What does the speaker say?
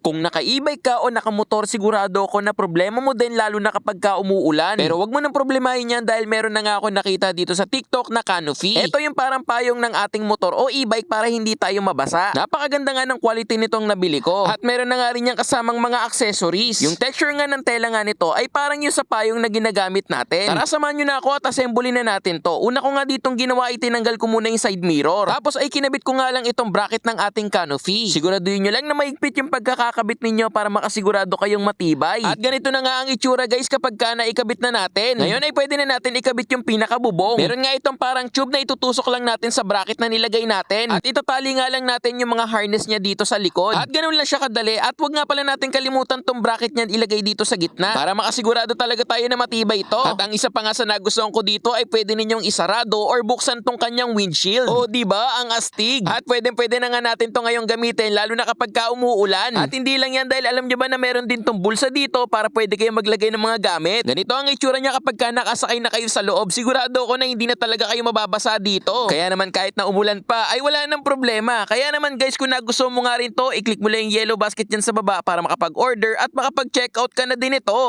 Kung naka-e-bike ka o nakamotor, sigurado ako na problema mo din lalo na kapag ka umuulan. Pero wag mo nang problemahin yan dahil meron na nga ako nakita dito sa TikTok na canopy. Ito yung parang payong ng ating motor o e-bike para hindi tayo mabasa. Napakaganda nga ng quality nitong nabili ko. At meron na nga rin yung kasamang mga accessories. Yung texture nga ng tela nga nito ay parang yung sa payong na ginagamit natin. Tara samahan nyo na ako at assemble na natin to. Una ko nga ditong ginawa ay tinanggal ko muna yung side mirror. Tapos ay kinabit ko nga lang itong bracket ng ating canopy. Siguraduhin nyo lang na maigpit yung pagkakakabit ninyo para makasigurado kayong matibay. At ganito na nga ang itsura guys kapag ka naikabit na natin. Ngayon ay pwede na natin ikabit yung pinakabubong. Meron nga itong parang tube na itutusok lang natin sa bracket na nilagay natin. At itatali nga lang natin yung mga harness niya dito sa likod. At ganun lang siya kadali. At wag nga pala natin kalimutan tong bracket niyan ilagay dito sa gitna. Para makasigurado talaga tayo na matibay ito. At ang isa pa nga sa nagustuhan ko dito ay pwede ninyong isarado or buksan tong kanyang windshield. O di ba ang astig. At pwede pwede na nga natin to ngayong gamitin lalo na kapag ka umuulan. At hindi lang yan dahil alam niyo ba na meron din tong bulsa dito para pwede kayo maglagay ng mga gamit. Ganito ang itsura niya kapag ka nakasakay na kayo sa loob. Sigurado ako na hindi na talaga kayo mababasa dito. Kaya naman kahit na umulan pa ay wala nang problema. Kaya naman guys kung nagustuhan mo nga rin to, i-click mo lang yung yellow basket dyan sa baba para makapag-order at makapag-checkout ka na din ito.